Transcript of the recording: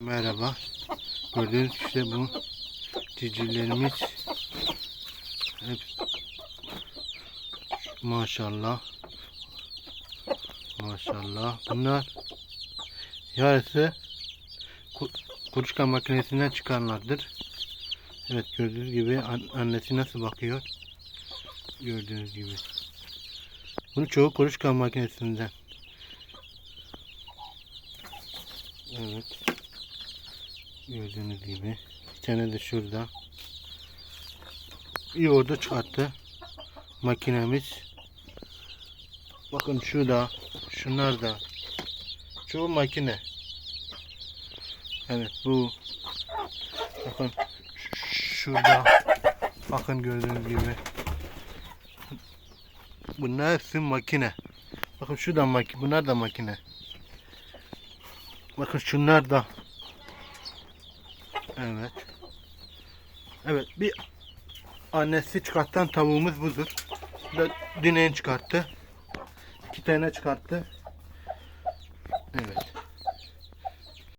Merhaba. Gördüğünüz işte bu civcivlerimiz hep maşallah maşallah bunlar yarısı ku- kuluçka makinesinden çıkanlardır. Evet gördüğünüz gibi an- annesi nasıl bakıyor gördüğünüz gibi. Bunu çoğu kuluçka makinesinden. Evet. Gördüğünüz gibi. Bir tane de şurada. Yoğurdu çıkarttı. Makinemiz. Bakın şurada. Şunlar da. Çoğu makine. Evet bu. Bakın şurada. Bakın gördüğünüz gibi. Bunlar hepsi makine. Bakın şu da makine. Bunlar da makine. Bakın şunlar da. Evet. Evet bir annesi çıkartan tavuğumuz budur. Bu da dineğini çıkarttı. İki tane çıkarttı.